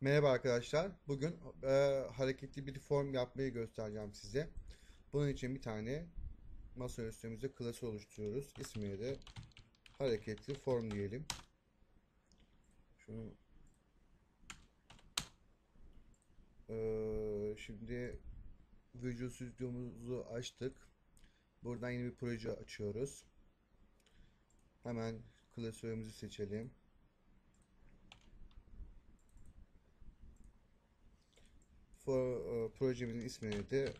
Merhaba arkadaşlar. Bugün e, hareketli bir form yapmayı göstereceğim size. Bunun için bir tane masa üstümüzde klası oluşturuyoruz. İsmine de hareketli form diyelim. Şunu e, şimdi Visual Studio'muzu açtık. Buradan yeni bir proje açıyoruz. Hemen klasörümüzü seçelim. E, projemizin ismini de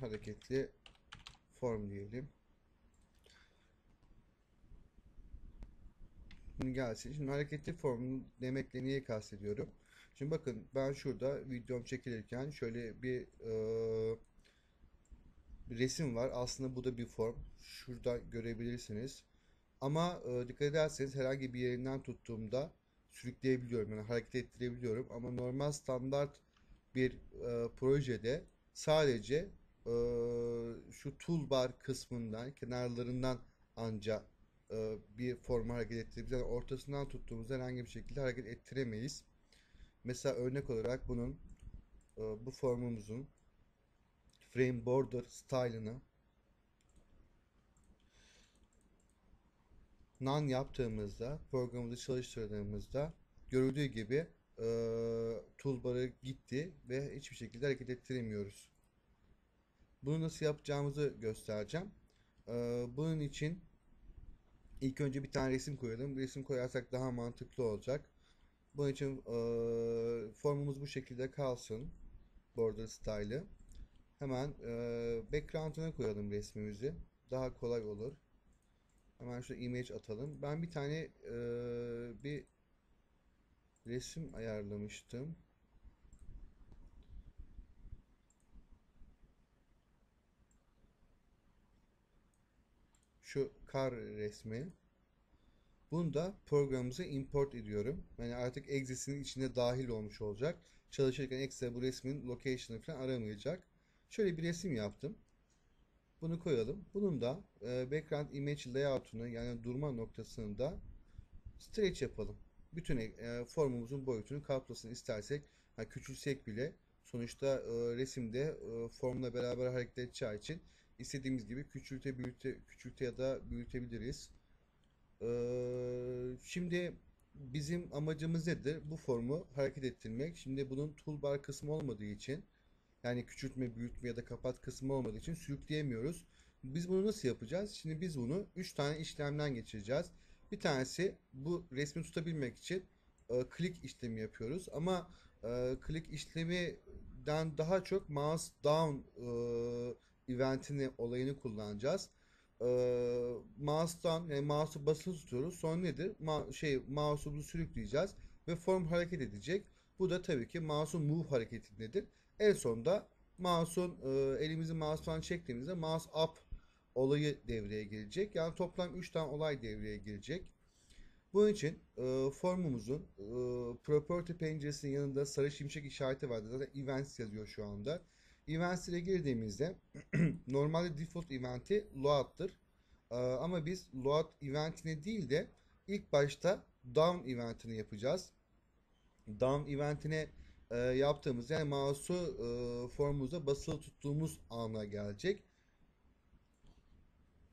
hareketli form diyelim. Şimdi gelsin. Şimdi hareketli form demekle niye kastediyorum? Şimdi bakın ben şurada videom çekilirken şöyle bir e, resim var. Aslında bu da bir form. Şurada görebilirsiniz. Ama e, dikkat ederseniz herhangi bir yerinden tuttuğumda sürükleyebiliyorum. Yani hareket ettirebiliyorum. Ama normal standart bir e, projede sadece e, şu toolbar kısmından kenarlarından anca e, bir formu hareket ettirebiliriz. Yani ortasından tuttuğumuzda herhangi bir şekilde hareket ettiremeyiz. Mesela örnek olarak bunun e, bu formumuzun frame border style'ını none yaptığımızda programımızı çalıştırdığımızda görüldüğü gibi e, toolbar'ı gitti ve hiçbir şekilde hareket ettiremiyoruz. Bunu nasıl yapacağımızı göstereceğim. E, bunun için ilk önce bir tane resim koyalım. Resim koyarsak daha mantıklı olacak. Bunun için e, formumuz bu şekilde kalsın. Border style'ı. Hemen e, background'ına koyalım resmimizi. Daha kolay olur. Hemen şu image atalım. Ben bir tane e, bir resim ayarlamıştım. Şu kar resmi. Bunu da programımıza import ediyorum. Yani artık exe'sinin içine dahil olmuş olacak. Çalışırken ekstra bu resmin location'ı falan aramayacak. Şöyle bir resim yaptım. Bunu koyalım. Bunun da e, background image layout'unu yani durma noktasını da stretch yapalım bütün e, formumuzun boyutunu kaplasın istersek yani küçülsek bile sonuçta e, resimde e, formla beraber hareket edeceği için istediğimiz gibi küçülte büyüte küçülte ya da büyütebiliriz. E, şimdi bizim amacımız nedir? Bu formu hareket ettirmek. Şimdi bunun toolbar kısmı olmadığı için yani küçültme, büyütme ya da kapat kısmı olmadığı için sürükleyemiyoruz. Biz bunu nasıl yapacağız? Şimdi biz bunu 3 tane işlemden geçireceğiz. Bir tanesi bu resmi tutabilmek için e, klik işlemi yapıyoruz. Ama e, klik işleminden daha çok mouse down e, eventini olayını kullanacağız. E, mouse down yani mouse'u basılı tutuyoruz. Sonra nedir? Ma şey mouse'u sürükleyeceğiz ve form hareket edecek. Bu da tabii ki mouse'un move hareketindedir. En sonunda mouse'un e, elimizi mouse'dan çektiğimizde mouse up olayı devreye girecek. Yani toplam 3 tane olay devreye girecek. Bunun için e, formumuzun e, property penceresinin yanında sarı şimşek işareti vardı. Zaten events yazıyor şu anda. Events ile girdiğimizde normalde default eventi load'tır. E, ama biz load eventini değil de ilk başta down eventini yapacağız. Down eventine e, yaptığımızda yani mouse'u e, formumuza basılı tuttuğumuz ana gelecek.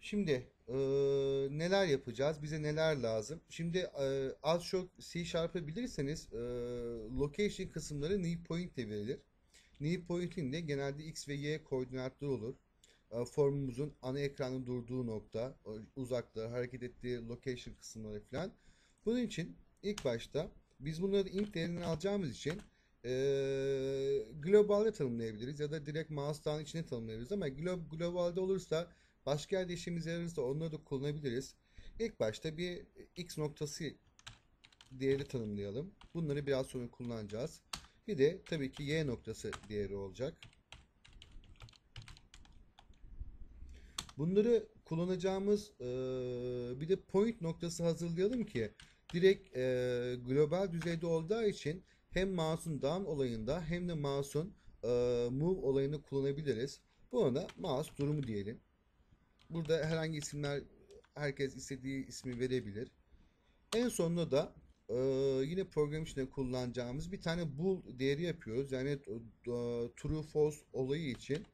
Şimdi e, neler yapacağız? Bize neler lazım? Şimdi e, az çok C Sharp'ı bilirseniz e, location kısımları new point ile verilir. New point'in de genelde X ve Y koordinatları olur. E, formumuzun ana ekranın durduğu nokta, uzaklığı, hareket ettiği location kısımları falan. Bunun için ilk başta biz bunları int değerinden alacağımız için e, globalde tanımlayabiliriz ya da direkt mouse'dan içine tanımlayabiliriz ama glo globalde olursa Başka yerde işimize yararsa onları da kullanabiliriz. İlk başta bir x noktası değeri tanımlayalım. Bunları biraz sonra kullanacağız. Bir de tabii ki y noktası değeri olacak. Bunları kullanacağımız e, bir de point noktası hazırlayalım ki direkt e, global düzeyde olduğu için hem mouse'un down olayında hem de mouse'un e, move olayını kullanabiliriz. Bu arada mouse durumu diyelim. Burada herhangi isimler herkes istediği ismi verebilir. En sonunda da e, yine program içinde kullanacağımız bir tane bool değeri yapıyoruz. Yani e, true false olayı için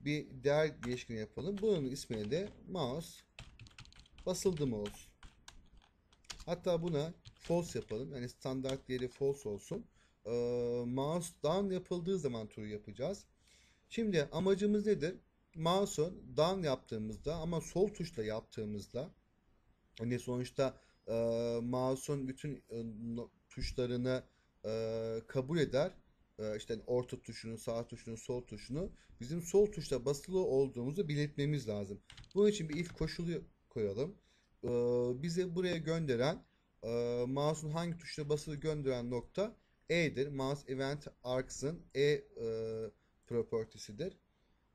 bir değer değişkeni yapalım. Bunun ismini de mouse basıldı mı olsun. Hatta buna false yapalım. Yani standart değeri false olsun. E, mouse down yapıldığı zaman true yapacağız. Şimdi amacımız nedir? Mouse'u down yaptığımızda ama sol tuşla yaptığımızda hani sonuçta e, mouse'un bütün e, tuşlarını e, kabul eder. E, işte orta tuşunu, sağ tuşunu, sol tuşunu bizim sol tuşla basılı olduğumuzu belirtmemiz lazım. Bunun için bir if koşulu koyalım. E, bize buraya gönderen e, mouse'un hangi tuşla basılı gönderen nokta E'dir. Mouse Event Arcs'ın E e, property'sidir.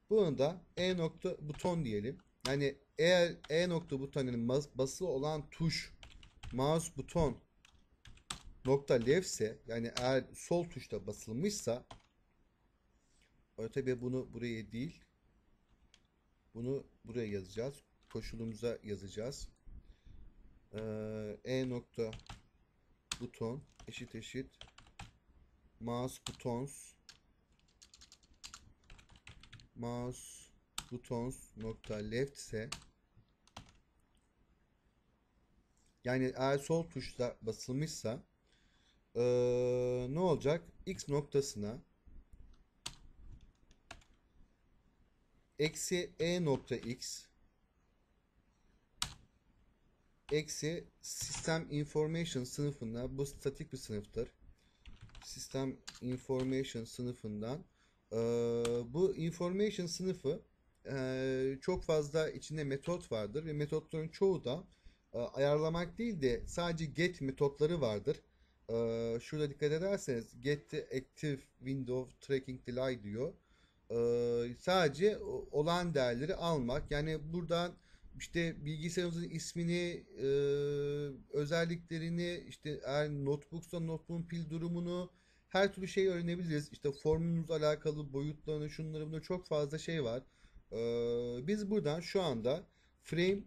Bunu da E nokta buton diyelim. Yani eğer E nokta butonunun bas- basılı olan tuş mouse buton nokta left'se yani eğer sol tuşta basılmışsa o tabii bunu buraya değil bunu buraya yazacağız. Koşulumuza yazacağız. Ee, E nokta buton eşit eşit mouse buttons mouse buttons nokta left ise yani eğer sol tuşla basılmışsa eee, ne olacak? X noktasına eksi E nokta X eksi System Information sınıfında bu statik bir sınıftır. System Information sınıfından eee, bu Information sınıfı eee, çok fazla içinde metot vardır ve metotların çoğu da e, ayarlamak değil de sadece get metotları vardır. E, şurada dikkat ederseniz get active window tracking delay diyor. E, sadece olan değerleri almak. Yani buradan işte bilgisayarımızın ismini, e, özelliklerini, işte eğer notebooksa notebook'un pil durumunu, her türlü şey öğrenebiliriz. İşte formumuzla alakalı boyutlarını, şunları bunu çok fazla şey var. E, biz buradan şu anda frame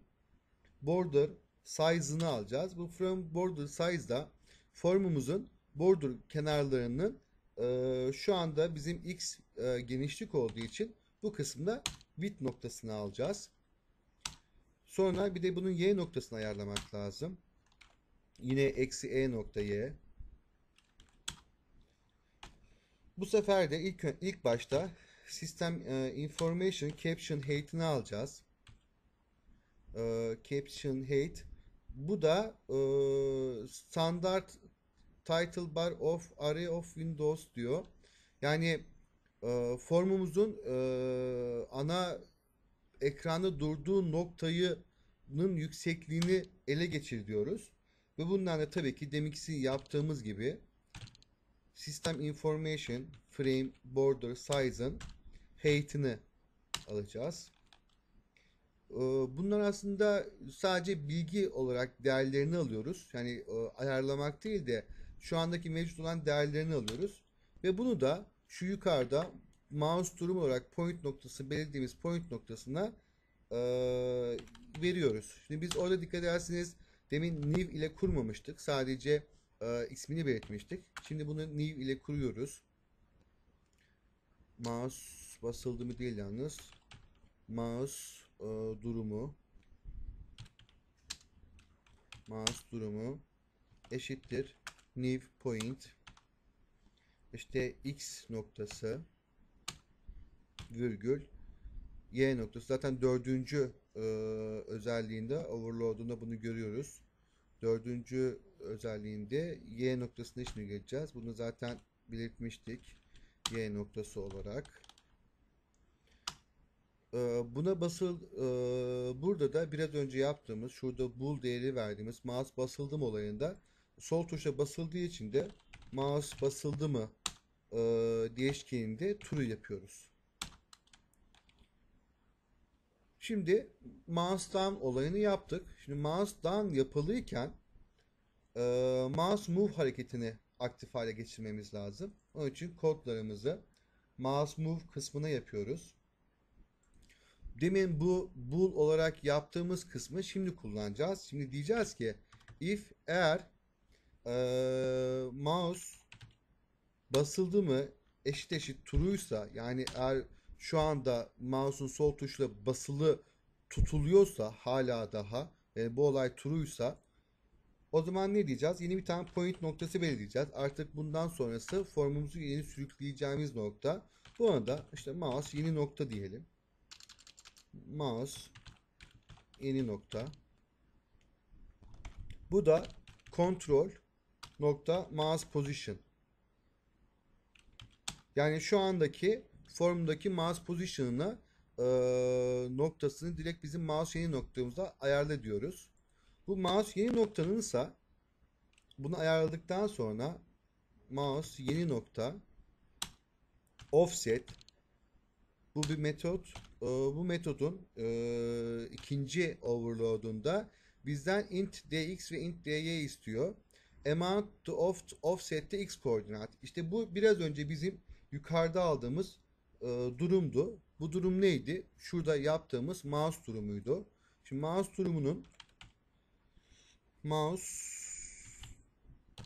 border size'ını alacağız. Bu from border size'da formumuzun border kenarlarının e, şu anda bizim x e, genişlik olduğu için bu kısımda width noktasını alacağız. Sonra bir de bunun y noktasını ayarlamak lazım. Yine eksi e nokta y. Bu sefer de ilk ilk başta System e, Information Caption Height'ini alacağız. E, Caption Height. Bu da e, standart title bar of array of windows diyor. Yani e, formumuzun e, ana ekranda durduğu noktayının yüksekliğini ele geçir diyoruz. Ve bundan da tabii ki deminkisi yaptığımız gibi System Information Frame Border Size'ın height'ini alacağız. Ee, Bunlar aslında sadece bilgi olarak değerlerini alıyoruz. Yani e, ayarlamak değil de şu andaki mevcut olan değerlerini alıyoruz. Ve bunu da şu yukarıda mouse durum olarak point noktası belirlediğimiz point noktasına e, veriyoruz. Şimdi biz orada dikkat ederseniz demin new ile kurmamıştık. Sadece e, ismini belirtmiştik. Şimdi bunu new ile kuruyoruz. Mouse basıldı mı değil yalnız. Mouse e, durumu mouse durumu eşittir new point işte x noktası virgül y noktası zaten dördüncü e, özelliğinde overload'unda bunu görüyoruz. Dördüncü özelliğinde y noktasına şimdi geleceğiz. Bunu zaten belirtmiştik. Y noktası olarak. Ee, Buna basıl e, burada da biraz önce yaptığımız şurada bool değeri verdiğimiz mouse basıldı mı olayında sol tuşa basıldığı için de mouse basıldı mı e, değişkeninde true yapıyoruz. Şimdi mouse down olayını yaptık. Şimdi mouse down yapılıyken e, mouse move hareketini aktif hale geçirmemiz lazım. Onun için kodlarımızı mouse move kısmına yapıyoruz. Demin bu bool olarak yaptığımız kısmı şimdi kullanacağız. Şimdi diyeceğiz ki if eğer eee, mouse basıldı mı eşit eşit true'ysa yani eğer şu anda mouse'un sol tuşla basılı tutuluyorsa hala daha yani bu olay true'ysa o zaman ne diyeceğiz? Yeni bir tane point noktası belirleyeceğiz. Artık bundan sonrası formumuzu yeni sürükleyeceğimiz nokta. Buna da işte mouse yeni nokta diyelim. Mouse yeni nokta. Bu da control nokta mouse position. Yani şu andaki formdaki mouse position'ına e, noktasını direkt bizim mouse yeni noktamıza ayarla diyoruz. Bu mouse yeni noktanınsa bunu ayarladıktan sonra mouse yeni nokta offset bu bir metot. E, bu metodun e, ikinci overload'unda bizden int dx ve int dy istiyor. Amount to off, offset'te x koordinat. İşte bu biraz önce bizim yukarıda aldığımız e, durumdu. Bu durum neydi? Şurada yaptığımız mouse durumuydu. Şimdi mouse durumunun mouse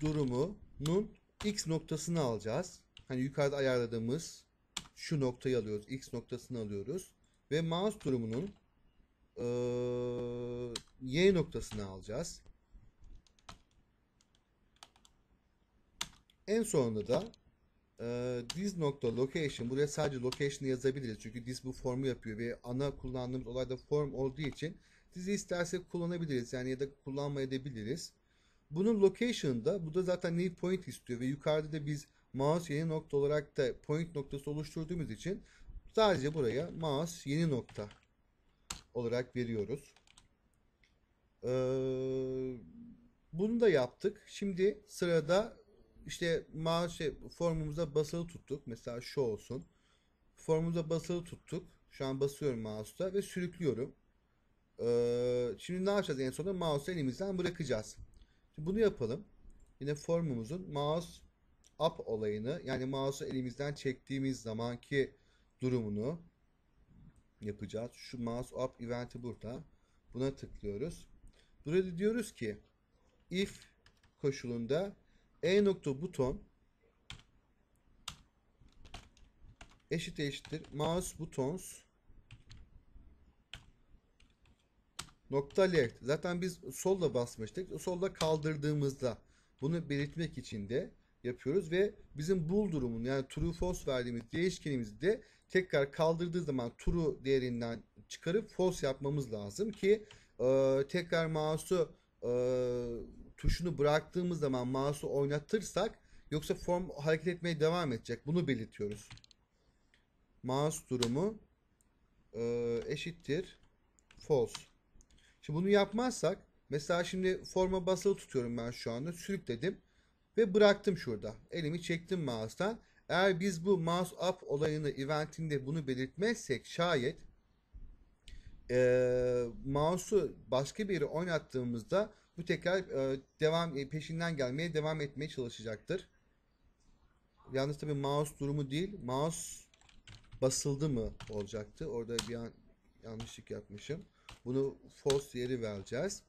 durumunun x noktasını alacağız. Hani yukarıda ayarladığımız şu noktayı alıyoruz. X noktasını alıyoruz. Ve mouse durumunun e, y noktasını alacağız. En sonunda da e, this nokta location buraya sadece location yazabiliriz. Çünkü this bu formu yapıyor ve ana kullandığımız olay da form olduğu için this'i istersek kullanabiliriz. Yani ya da kullanmayabiliriz. Bunun location'da bu da zaten new point istiyor ve yukarıda da biz mouse yeni nokta olarak da point noktası oluşturduğumuz için sadece buraya mouse yeni nokta olarak veriyoruz. Ee, bunu da yaptık. Şimdi sırada işte mouse şey, formumuza basılı tuttuk. Mesela şu olsun. Formumuza basılı tuttuk. Şu an basıyorum mouse'da ve sürüklüyorum. Ee, şimdi ne yapacağız en sonunda? Mouse'u elimizden bırakacağız. Şimdi bunu yapalım. Yine formumuzun mouse up olayını yani mouse'u elimizden çektiğimiz zamanki durumunu yapacağız. Şu mouse up eventi burada. Buna tıklıyoruz. Burada diyoruz ki if koşulunda e nokta buton eşit eşittir mouse buttons nokta left. Zaten biz solda basmıştık. Solda kaldırdığımızda bunu belirtmek için de yapıyoruz ve bizim bool durumun yani true false verdiğimiz değişkenimizi de tekrar kaldırdığı zaman true değerinden çıkarıp false yapmamız lazım ki e, tekrar mouse'u e, tuşunu bıraktığımız zaman mouse'u oynatırsak yoksa form hareket etmeye devam edecek. Bunu belirtiyoruz. Mouse durumu e, eşittir false. Şimdi bunu yapmazsak mesela şimdi forma basılı tutuyorum ben şu anda sürükledim ve bıraktım şurada. Elimi çektim mouse'tan. Eğer biz bu mouse up olayını eventinde bunu belirtmezsek şayet e, mouse'u başka bir yere oynattığımızda bu tekrar e, devam e, peşinden gelmeye devam etmeye çalışacaktır. Yalnız tabii mouse durumu değil, mouse basıldı mı olacaktı. Orada bir an yanlışlık yapmışım. Bunu false yeri vereceğiz.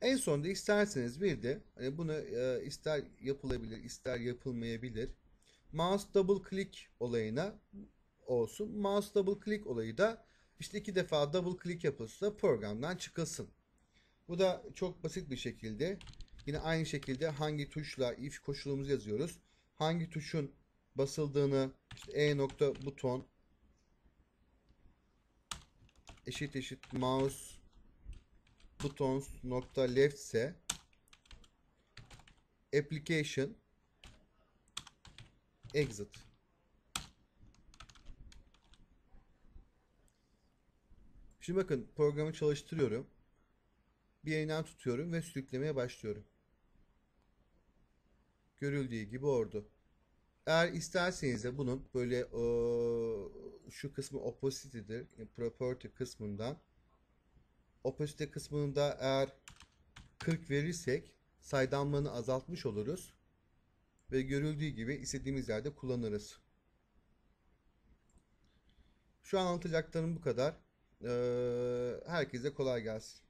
En sonunda isterseniz bir de hani bunu e, ister yapılabilir, ister yapılmayabilir. Mouse double click olayına olsun. Mouse double click olayı da işte iki defa double click yapılsa programdan çıkılsın. Bu da çok basit bir şekilde yine aynı şekilde hangi tuşla if koşulumuzu yazıyoruz. Hangi tuşun basıldığını işte e nokta buton eşit eşit mouse buttons nokta left ise application exit Şimdi bakın programı çalıştırıyorum. Bir yerinden tutuyorum ve sürüklemeye başlıyorum. Görüldüğü gibi orada. Eğer isterseniz de bunun böyle o, şu kısmı. Yani property kısmından. Opposite kısmında eğer 40 verirsek saydamlığını azaltmış oluruz. Ve görüldüğü gibi istediğimiz yerde kullanırız. Şu an anlatacaklarım bu kadar. Ee, herkese kolay gelsin.